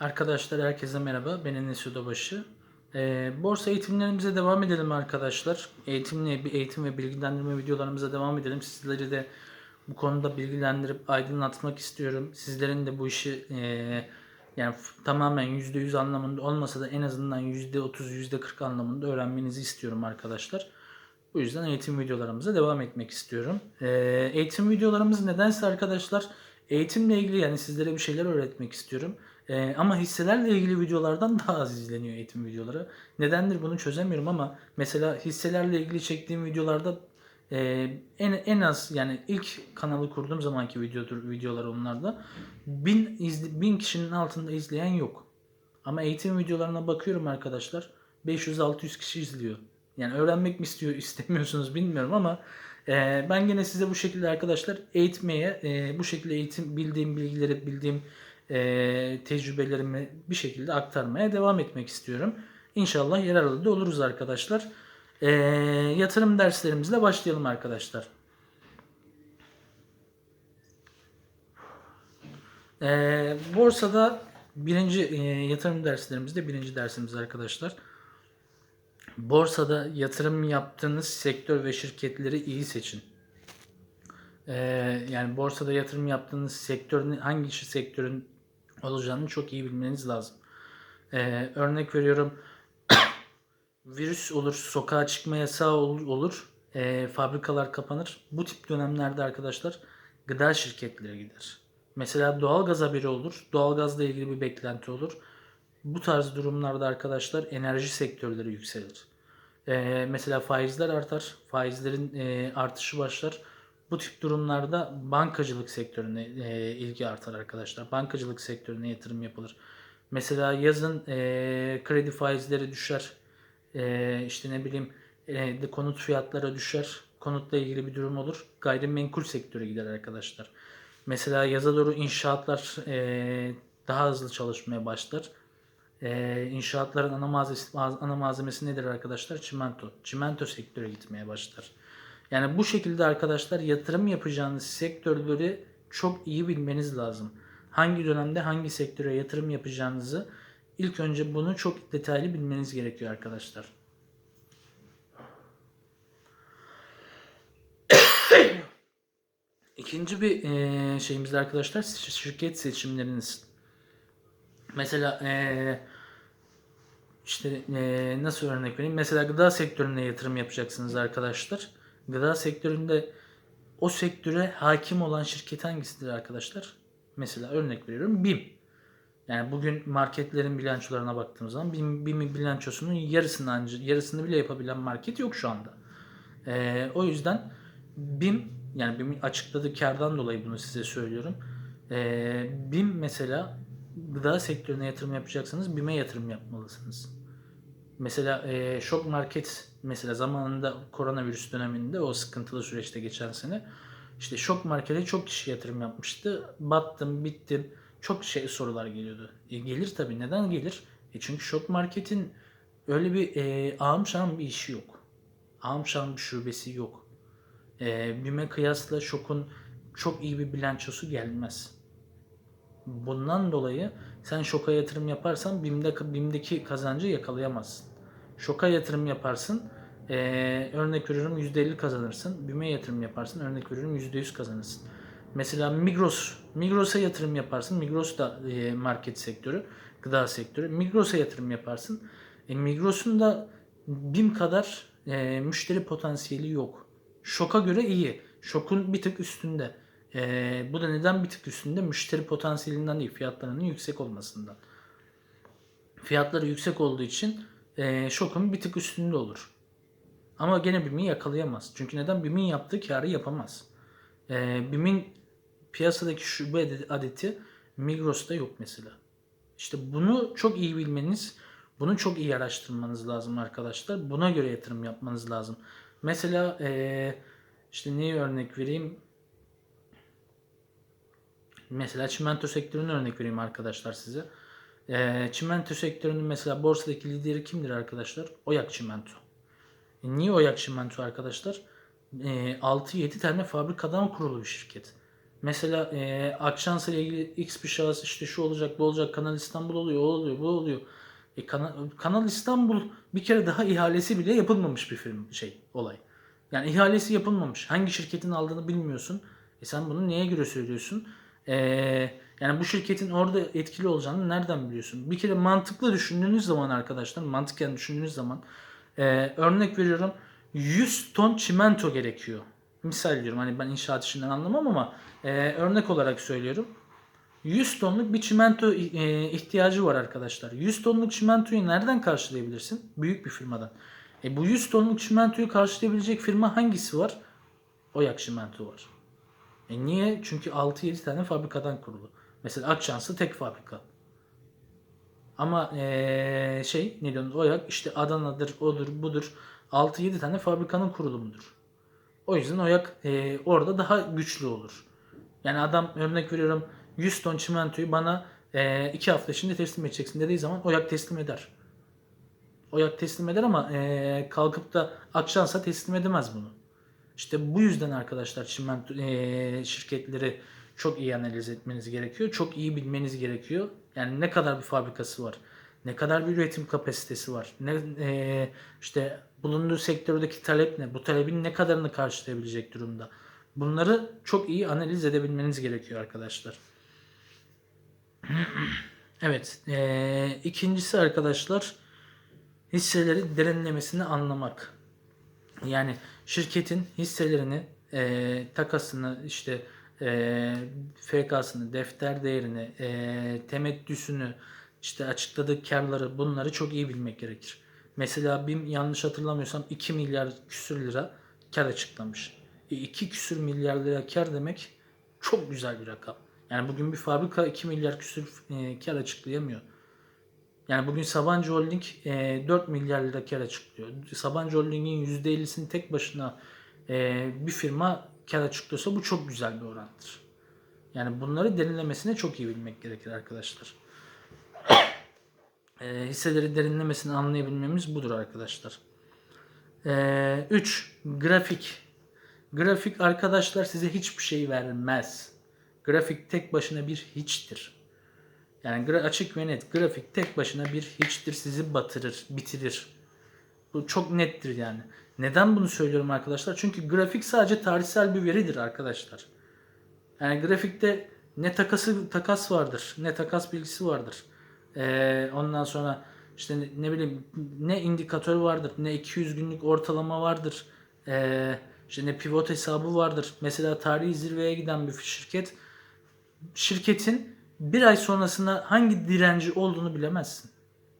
Arkadaşlar herkese merhaba. Ben Enes Odabaşı. Ee, borsa eğitimlerimize devam edelim arkadaşlar. Eğitimle bir eğitim ve bilgilendirme videolarımıza devam edelim. Sizleri de bu konuda bilgilendirip aydınlatmak istiyorum. Sizlerin de bu işi e, yani tamamen %100 anlamında olmasa da en azından %30 %40 anlamında öğrenmenizi istiyorum arkadaşlar. Bu yüzden eğitim videolarımıza devam etmek istiyorum. Ee, eğitim videolarımız nedense arkadaşlar eğitimle ilgili yani sizlere bir şeyler öğretmek istiyorum. Ee, ama hisselerle ilgili videolardan daha az izleniyor eğitim videoları. Nedendir bunu çözemiyorum ama mesela hisselerle ilgili çektiğim videolarda e, en en az yani ilk kanalı kurduğum zamanki videodur videolar onlarda bin, izle, bin kişinin altında izleyen yok. Ama eğitim videolarına bakıyorum arkadaşlar 500-600 kişi izliyor. Yani öğrenmek mi istiyor istemiyorsunuz bilmiyorum ama e, ben gene size bu şekilde arkadaşlar eğitmeye e, bu şekilde eğitim bildiğim bilgileri bildiğim e, tecrübelerimi bir şekilde aktarmaya devam etmek istiyorum. İnşallah yararlı da oluruz arkadaşlar. E, yatırım derslerimizle başlayalım arkadaşlar. E, borsada birinci e, yatırım derslerimizde birinci dersimiz arkadaşlar. Borsada yatırım yaptığınız sektör ve şirketleri iyi seçin. Ee, yani borsada yatırım yaptığınız sektörün hangi sektörün olacağını çok iyi bilmeniz lazım. Ee, örnek veriyorum virüs olur, sokağa çıkma yasağı olur, olur ee, fabrikalar kapanır. Bu tip dönemlerde arkadaşlar gıda şirketleri gider. Mesela doğalgaz haberi olur, doğalgazla ilgili bir beklenti olur. Bu tarz durumlarda arkadaşlar enerji sektörleri yükselir. Ee, mesela faizler artar, faizlerin e, artışı başlar. Bu tip durumlarda bankacılık sektörüne e, ilgi artar arkadaşlar. Bankacılık sektörüne yatırım yapılır. Mesela yazın e, kredi faizleri düşer. E, işte ne bileyim e, de konut fiyatları düşer. Konutla ilgili bir durum olur. Gayrimenkul sektörü gider arkadaşlar. Mesela yaza doğru inşaatlar e, daha hızlı çalışmaya başlar. Ee, inşaatların ana malzemesi, ana malzemesi nedir arkadaşlar? Çimento. Çimento sektörü gitmeye başlar. Yani bu şekilde arkadaşlar yatırım yapacağınız sektörleri çok iyi bilmeniz lazım. Hangi dönemde hangi sektöre yatırım yapacağınızı ilk önce bunu çok detaylı bilmeniz gerekiyor arkadaşlar. İkinci bir e, şeyimiz de arkadaşlar şirket seçimleriniz. Mesela e, işte e, nasıl örnek vereyim? Mesela gıda sektörüne yatırım yapacaksınız arkadaşlar. Gıda sektöründe o sektöre hakim olan şirket hangisidir arkadaşlar? Mesela örnek veriyorum BİM. Yani bugün marketlerin bilançolarına baktığımız zaman BİM, BİM'in bilançosunun yarısını yarısını bile yapabilen market yok şu anda. E, o yüzden BİM yani BİM'in açıkladığı kardan dolayı bunu size söylüyorum. E, BİM mesela gıda sektörüne yatırım yapacaksanız BİM'e yatırım yapmalısınız. Mesela e, şok market mesela zamanında koronavirüs döneminde o sıkıntılı süreçte geçen sene işte şok markete çok kişi yatırım yapmıştı. Battım, bittim. Çok şey sorular geliyordu. E, gelir tabii. Neden gelir? E çünkü şok marketin öyle bir e, ağım bir işi yok. Ağım bir şubesi yok. E, BİM'e kıyasla şokun çok iyi bir bilançosu gelmez. Bundan dolayı sen şoka yatırım yaparsan BİM'de, BİM'deki kazancı yakalayamazsın. Şoka yatırım yaparsın, ee, örnek veriyorum %50 kazanırsın. BİM'e yatırım yaparsın, örnek veriyorum %100 kazanırsın. Mesela Migros, Migros'a yatırım yaparsın. Migros da e, market sektörü, gıda sektörü. Migros'a yatırım yaparsın. E, Migros'un da BİM kadar e, müşteri potansiyeli yok. Şoka göre iyi. Şokun bir tık üstünde. Ee, bu da neden bir tık üstünde? Müşteri potansiyelinden değil, fiyatlarının yüksek olmasından. Fiyatları yüksek olduğu için e, şokun bir tık üstünde olur. Ama gene BİM'i yakalayamaz. Çünkü neden? BİM'in yaptığı karı yapamaz. E, BİM'in piyasadaki şube adeti Migros'ta yok mesela. İşte bunu çok iyi bilmeniz, bunu çok iyi araştırmanız lazım arkadaşlar. Buna göre yatırım yapmanız lazım. Mesela e, işte neyi örnek vereyim? Mesela çimento sektörünü örnek vereyim arkadaşlar size. E, çimento sektörünün mesela borsadaki lideri kimdir arkadaşlar? Oyak Çimento. E, niye Oyak Çimento arkadaşlar? E, 6-7 tane fabrikadan kurulu bir şirket. Mesela e, Akşansa ile ilgili X bir şahıs işte şu olacak bu olacak Kanal İstanbul oluyor o oluyor bu oluyor. E, Kanal, Kanal İstanbul bir kere daha ihalesi bile yapılmamış bir film şey olay. Yani ihalesi yapılmamış. Hangi şirketin aldığını bilmiyorsun. E sen bunu neye göre söylüyorsun? E, yani bu şirketin orada etkili olacağını nereden biliyorsun? Bir kere mantıklı düşündüğünüz zaman arkadaşlar, mantıken düşündüğünüz zaman e, örnek veriyorum 100 ton çimento gerekiyor. Misal diyorum hani ben inşaat işinden anlamam ama e, örnek olarak söylüyorum. 100 tonluk bir çimento e, ihtiyacı var arkadaşlar. 100 tonluk çimentoyu nereden karşılayabilirsin? Büyük bir firmadan. E bu 100 tonluk çimentoyu karşılayabilecek firma hangisi var? Oyak Çimento var. E niye? Çünkü 6-7 tane fabrikadan kurulu. Mesela Akçansı tek fabrika. Ama e, şey ne diyorsunuz Oyak işte Adana'dır, odur, budur. 6-7 tane fabrikanın kurulumudur. O yüzden Oyak e, orada daha güçlü olur. Yani adam örnek veriyorum 100 ton çimentoyu bana 2 hafta içinde teslim edeceksin dediği zaman Oyak teslim eder. Oyak teslim eder ama e, kalkıp da Akşansa teslim edemez bunu. İşte bu yüzden arkadaşlar çimento e, şirketleri çok iyi analiz etmeniz gerekiyor. Çok iyi bilmeniz gerekiyor. Yani ne kadar bir fabrikası var, ne kadar bir üretim kapasitesi var, ne e, işte bulunduğu sektördeki talep ne, bu talebin ne kadarını karşılayabilecek durumda. Bunları çok iyi analiz edebilmeniz gerekiyor arkadaşlar. evet, e, ikincisi arkadaşlar hisseleri derinlemesine anlamak. Yani şirketin hisselerini, e, takasını, işte e, FK'sını, defter değerini, e, temettüsünü, işte açıkladığı karları bunları çok iyi bilmek gerekir. Mesela BİM yanlış hatırlamıyorsam 2 milyar küsür lira kar açıklamış. E, 2 küsür milyar lira kar demek çok güzel bir rakam. Yani bugün bir fabrika 2 milyar küsür e, kar açıklayamıyor. Yani bugün Sabancı Holding e, 4 milyar lira kar açıklıyor. Sabancı Holding'in %50'sini tek başına e, bir firma kar açıklıyorsa bu çok güzel bir orandır. Yani bunları derinlemesine çok iyi bilmek gerekir arkadaşlar. E, hisseleri derinlemesine anlayabilmemiz budur arkadaşlar. 3. grafik. Grafik arkadaşlar size hiçbir şey vermez. Grafik tek başına bir hiçtir. Yani açık ve net grafik tek başına bir hiçtir sizi batırır, bitirir. Bu çok nettir yani. Neden bunu söylüyorum arkadaşlar? Çünkü grafik sadece tarihsel bir veridir arkadaşlar. Yani grafikte ne takası takas vardır, ne takas bilgisi vardır. Ee, ondan sonra işte ne, ne bileyim ne indikatör vardır, ne 200 günlük ortalama vardır. Ee, işte ne pivot hesabı vardır. Mesela tarihi zirveye giden bir şirket şirketin bir ay sonrasında hangi direnci olduğunu bilemezsin.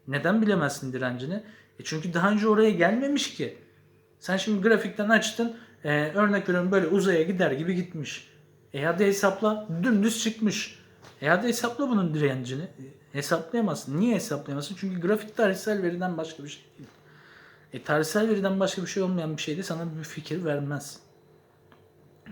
Neden bilemezsin direncini? E çünkü daha önce oraya gelmemiş ki. Sen şimdi grafikten açtın. E, örnek veriyorum böyle uzaya gider gibi gitmiş. E hadi hesapla dümdüz çıkmış. E hadi hesapla bunun direncini. E, hesaplayamazsın. Niye hesaplayamazsın? Çünkü grafik tarihsel veriden başka bir şey değil. E tarihsel veriden başka bir şey olmayan bir şey de sana bir fikir vermez.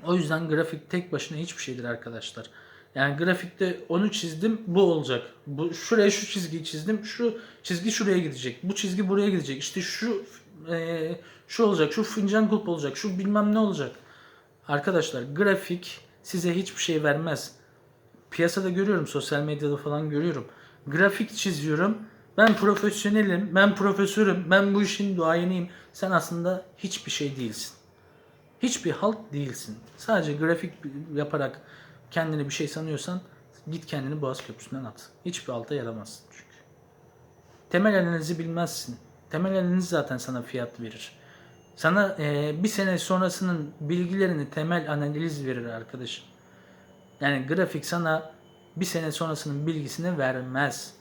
O yüzden grafik tek başına hiçbir şeydir arkadaşlar. Yani grafikte onu çizdim bu olacak. Bu şuraya şu çizgiyi çizdim. Şu çizgi şuraya gidecek. Bu çizgi buraya gidecek. İşte şu e, şu olacak. Şu fincan kulp olacak. Şu bilmem ne olacak. Arkadaşlar grafik size hiçbir şey vermez. Piyasada görüyorum, sosyal medyada falan görüyorum. Grafik çiziyorum. Ben profesyonelim, ben profesörüm, ben bu işin duayeniyim. Sen aslında hiçbir şey değilsin. Hiçbir halt değilsin. Sadece grafik yaparak kendini bir şey sanıyorsan git kendini Boğaz Köprüsü'nden at. Hiçbir alta yaramazsın çünkü. Temel analizi bilmezsin. Temel analiz zaten sana fiyat verir. Sana e, bir sene sonrasının bilgilerini temel analiz verir arkadaşım. Yani grafik sana bir sene sonrasının bilgisini vermez.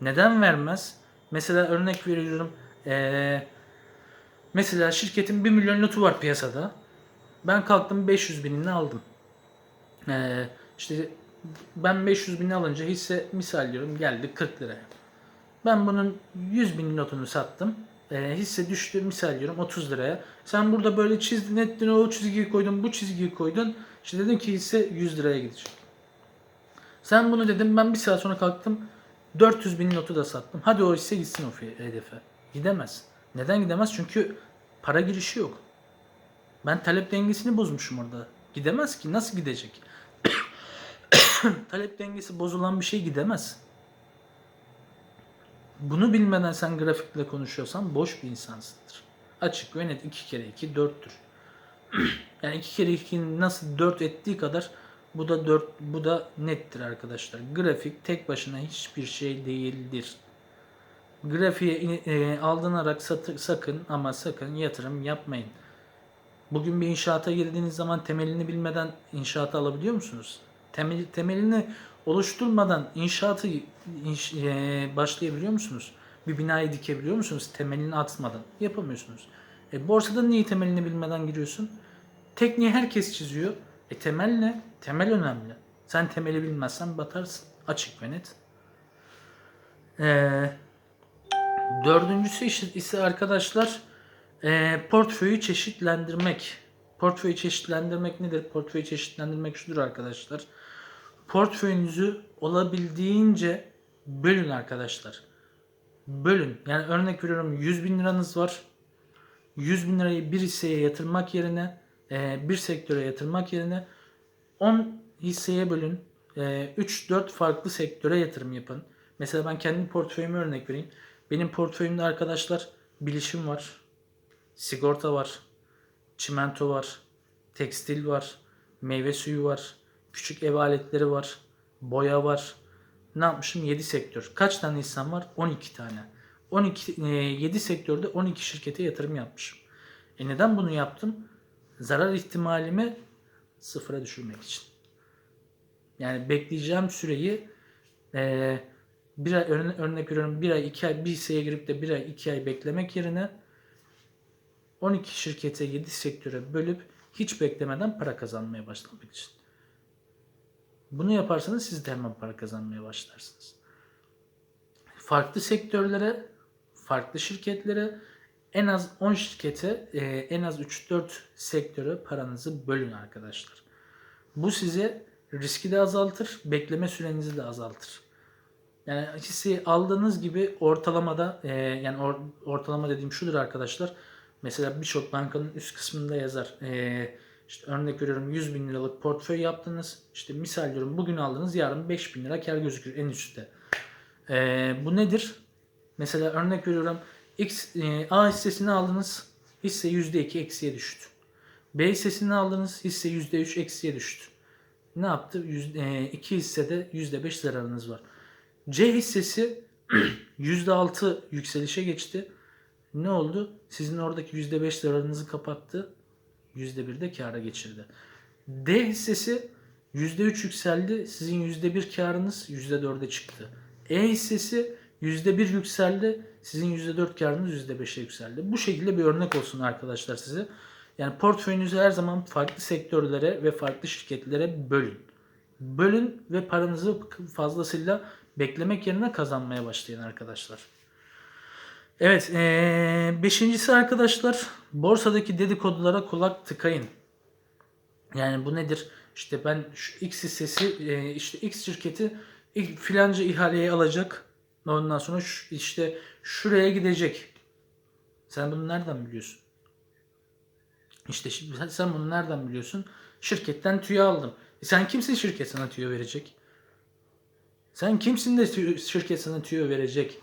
Neden vermez? Mesela örnek veriyorum. E, mesela şirketin 1 milyon notu var piyasada. Ben kalktım 500 binini aldım. Ee, işte ben 500 bin alınca hisse misal diyorum geldi 40 liraya. Ben bunun 100 bin notunu sattım. Ee, hisse düştü misal diyorum 30 liraya. Sen burada böyle çizdin ettin o çizgiyi koydun bu çizgiyi koydun. İşte dedim ki hisse 100 liraya gidecek. Sen bunu dedim ben bir saat sonra kalktım 400 bin notu da sattım. Hadi o hisse gitsin o hedefe. Gidemez. Neden gidemez? Çünkü para girişi yok. Ben talep dengesini bozmuşum orada. Gidemez ki. Nasıl gidecek? talep dengesi bozulan bir şey gidemez. Bunu bilmeden sen grafikle konuşuyorsan boş bir insansındır. Açık ve net 2 kere 2 4'tür. yani 2 kere 2'nin nasıl 4 ettiği kadar bu da 4 bu da nettir arkadaşlar. Grafik tek başına hiçbir şey değildir. Grafiğe e, aldanarak satı- sakın ama sakın yatırım yapmayın. Bugün bir inşaata girdiğiniz zaman temelini bilmeden inşaatı alabiliyor musunuz? Temel, temelini oluşturmadan inşaatı inş- e, başlayabiliyor musunuz? Bir binayı dikebiliyor musunuz temelini atmadan? Yapamıyorsunuz. E, borsada niye temelini bilmeden giriyorsun? Tekniği herkes çiziyor. E temel ne? Temel önemli. Sen temeli bilmezsen batarsın. Açık ve net. Eee Dördüncüsü ise arkadaşlar e, portföyü çeşitlendirmek. Portföyü çeşitlendirmek nedir? Portföyü çeşitlendirmek şudur arkadaşlar. Portföyünüzü olabildiğince bölün arkadaşlar. Bölün. Yani örnek veriyorum 100 bin liranız var. 100 bin lirayı bir hisseye yatırmak yerine e, bir sektöre yatırmak yerine 10 hisseye bölün. E, 3-4 farklı sektöre yatırım yapın. Mesela ben kendi portföyüme örnek vereyim. Benim portföyümde arkadaşlar bilişim var, sigorta var, çimento var, tekstil var, meyve suyu var, küçük ev aletleri var, boya var. Ne yapmışım? 7 sektör. Kaç tane insan var? 12 tane. 12 7 sektörde 12 şirkete yatırım yapmışım. E neden bunu yaptım? Zarar ihtimalimi sıfıra düşürmek için. Yani bekleyeceğim süreyi eee bir ay örne- örnek veriyorum bir ay iki ay bir hisseye girip de bir ay iki ay beklemek yerine 12 şirkete 7 sektöre bölüp hiç beklemeden para kazanmaya başlamak için. Bunu yaparsanız siz de hemen para kazanmaya başlarsınız. Farklı sektörlere, farklı şirketlere en az 10 şirkete, e, en az 3-4 sektöre paranızı bölün arkadaşlar. Bu size riski de azaltır, bekleme sürenizi de azaltır. Yani hisseyi aldığınız gibi ortalamada e, yani or- ortalama dediğim şudur arkadaşlar. Mesela birçok bankanın üst kısmında yazar. E, işte örnek veriyorum 100 bin liralık portföy yaptınız. İşte misal diyorum bugün aldınız yarın 5 bin lira kar gözükür en üstte. E, bu nedir? Mesela örnek veriyorum X, e, A hissesini aldınız. Hisse %2 eksiye düştü. B hissesini aldınız. Hisse %3 eksiye düştü. Ne yaptı? Yüz- e, iki hissede %5 zararınız var. C hissesi %6 yükselişe geçti. Ne oldu? Sizin oradaki %5 zararınızı kapattı. %1 de kâra geçirdi. D hissesi %3 yükseldi. Sizin %1 karınız %4'e çıktı. E hissesi %1 yükseldi. Sizin %4 karınız %5'e yükseldi. Bu şekilde bir örnek olsun arkadaşlar size. Yani portföyünüzü her zaman farklı sektörlere ve farklı şirketlere bölün. Bölün ve paranızı fazlasıyla beklemek yerine kazanmaya başlayın arkadaşlar. Evet, ee, beşincisi arkadaşlar borsadaki dedikodulara kulak tıkayın. Yani bu nedir? İşte ben şu X hissesi e, işte X şirketi filanca ihaleyi alacak. Ondan sonra şu- işte şuraya gidecek. Sen bunu nereden biliyorsun? İşte şimdi sen- bunu nereden biliyorsun? Şirketten tüyo aldım. E sen kimsin şirket sana tüyo verecek? Sen kimsin de tüyo- şirket sana tüyo verecek?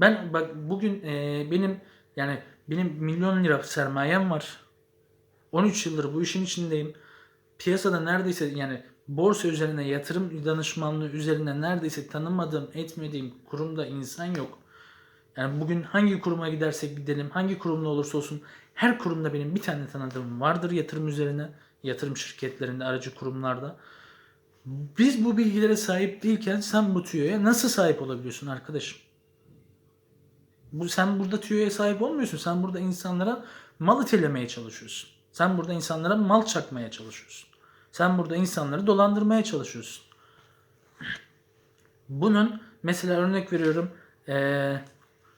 Ben bak bugün e, benim yani benim milyon lira sermayem var. 13 yıldır bu işin içindeyim. Piyasada neredeyse yani borsa üzerine yatırım danışmanlığı üzerine neredeyse tanımadığım, etmediğim kurumda insan yok. Yani bugün hangi kuruma gidersek gidelim, hangi kurumda olursa olsun her kurumda benim bir tane tanıdığım vardır yatırım üzerine. Yatırım şirketlerinde, aracı kurumlarda. Biz bu bilgilere sahip değilken sen bu tüyoya nasıl sahip olabiliyorsun arkadaşım? Bu sen burada tüyoya sahip olmuyorsun. Sen burada insanlara mal itelemeye çalışıyorsun. Sen burada insanlara mal çakmaya çalışıyorsun. Sen burada insanları dolandırmaya çalışıyorsun. Bunun mesela örnek veriyorum. Eee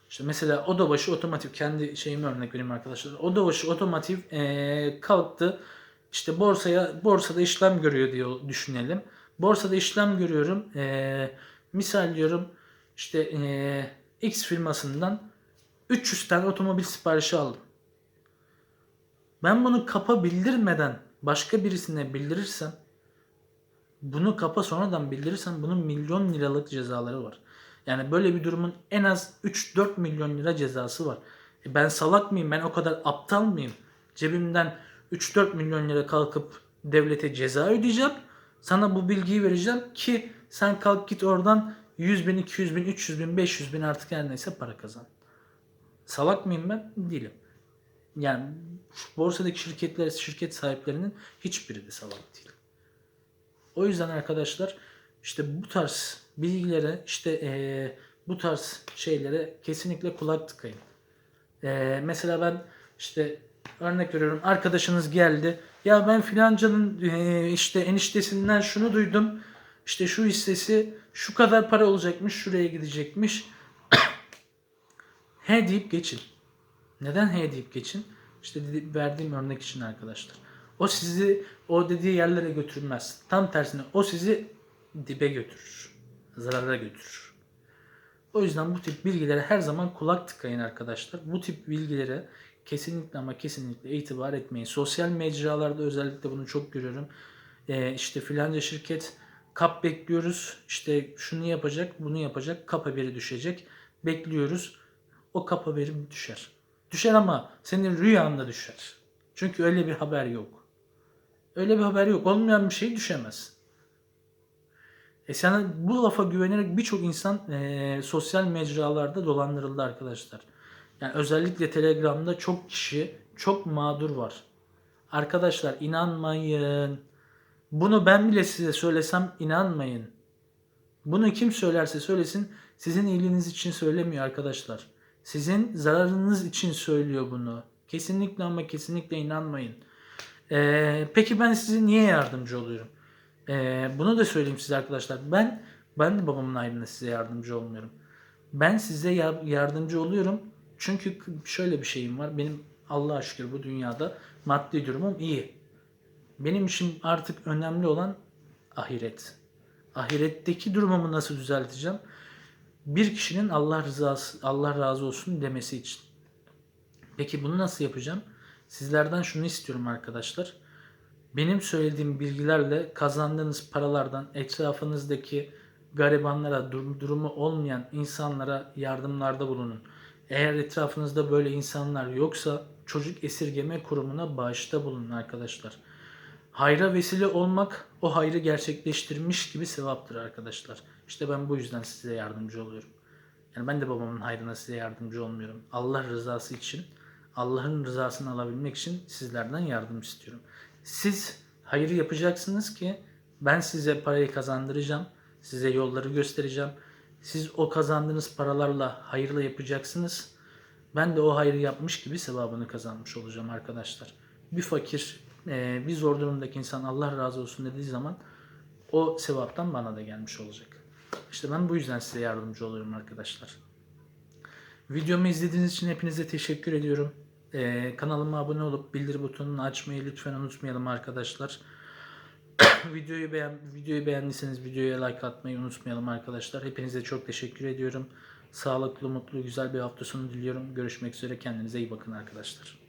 işte mesela oda başı otomotiv kendi şeyimi örnek vereyim arkadaşlar. Oda başı otomotiv eee, kalktı. İşte borsaya borsada işlem görüyor diye düşünelim. Borsada işlem görüyorum. Eee, misal diyorum işte eee, X firmasından 300 tane otomobil siparişi aldım. Ben bunu kapa bildirmeden başka birisine bildirirsem Bunu kapa sonradan bildirirsen bunun milyon liralık cezaları var. Yani böyle bir durumun en az 3-4 milyon lira cezası var. E ben salak mıyım? Ben o kadar aptal mıyım? Cebimden 3-4 milyon lira kalkıp devlete ceza ödeyeceğim. Sana bu bilgiyi vereceğim ki sen kalk git oradan 100 bin, 200 bin, 300 bin, 500 bin artık her neyse para kazan. Salak mıyım ben? Değilim. Yani borsadaki şirketler, şirket sahiplerinin hiçbiri de salak değil. O yüzden arkadaşlar işte bu tarz bilgilere işte eee, bu tarz şeylere kesinlikle kulak tıkayın. Eee, mesela ben işte örnek veriyorum arkadaşınız geldi. Ya ben filancanın eee, işte eniştesinden şunu duydum. İşte şu hissesi şu kadar para olacakmış, şuraya gidecekmiş. He deyip geçin. Neden he deyip geçin? İşte verdiğim örnek için arkadaşlar. O sizi o dediği yerlere götürmez. Tam tersine o sizi dibe götürür. Zarara götürür. O yüzden bu tip bilgilere her zaman kulak tıkayın arkadaşlar. Bu tip bilgilere kesinlikle ama kesinlikle itibar etmeyin. Sosyal mecralarda özellikle bunu çok görüyorum. Ee, işte filanca şirket kap bekliyoruz. İşte şunu yapacak, bunu yapacak. Kap haberi düşecek. Bekliyoruz. O kap haberi düşer. Düşer ama senin rüyanda düşer. Çünkü öyle bir haber yok. Öyle bir haber yok. Olmayan bir şey düşemez. E sana bu lafa güvenerek birçok insan eee, sosyal mecralarda dolandırıldı arkadaşlar. Yani özellikle Telegram'da çok kişi, çok mağdur var. Arkadaşlar inanmayın. Bunu ben bile size söylesem inanmayın. Bunu kim söylerse söylesin sizin iyiliğiniz için söylemiyor arkadaşlar. Sizin zararınız için söylüyor bunu. Kesinlikle ama kesinlikle inanmayın. Ee, peki ben size niye yardımcı oluyorum? Ee, bunu da söyleyeyim size arkadaşlar. Ben ben de babamın ayrında size yardımcı olmuyorum. Ben size ya- yardımcı oluyorum. Çünkü şöyle bir şeyim var. Benim Allah'a şükür bu dünyada maddi durumum iyi. Benim için artık önemli olan ahiret. Ahiretteki durumumu nasıl düzelteceğim? Bir kişinin Allah rızası Allah razı olsun demesi için. Peki bunu nasıl yapacağım? Sizlerden şunu istiyorum arkadaşlar. Benim söylediğim bilgilerle kazandığınız paralardan etrafınızdaki garibanlara, dur- durumu olmayan insanlara yardımlarda bulunun. Eğer etrafınızda böyle insanlar yoksa çocuk esirgeme kurumuna bağışta bulunun arkadaşlar. Hayra vesile olmak o hayrı gerçekleştirmiş gibi sevaptır arkadaşlar. İşte ben bu yüzden size yardımcı oluyorum. Yani ben de babamın hayrına size yardımcı olmuyorum. Allah rızası için, Allah'ın rızasını alabilmek için sizlerden yardım istiyorum. Siz hayır yapacaksınız ki ben size parayı kazandıracağım. Size yolları göstereceğim. Siz o kazandığınız paralarla hayırla yapacaksınız. Ben de o hayrı yapmış gibi sevabını kazanmış olacağım arkadaşlar. Bir fakir, e, bir zor durumdaki insan Allah razı olsun dediği zaman o sevaptan bana da gelmiş olacak. İşte ben bu yüzden size yardımcı oluyorum arkadaşlar. Videomu izlediğiniz için hepinize teşekkür ediyorum. Ee, kanalıma abone olup bildir butonunu açmayı lütfen unutmayalım arkadaşlar. videoyu beğen videoyu beğendiyseniz videoya like atmayı unutmayalım arkadaşlar. Hepinize çok teşekkür ediyorum. Sağlıklı, mutlu, güzel bir hafta sonu diliyorum. Görüşmek üzere. Kendinize iyi bakın arkadaşlar.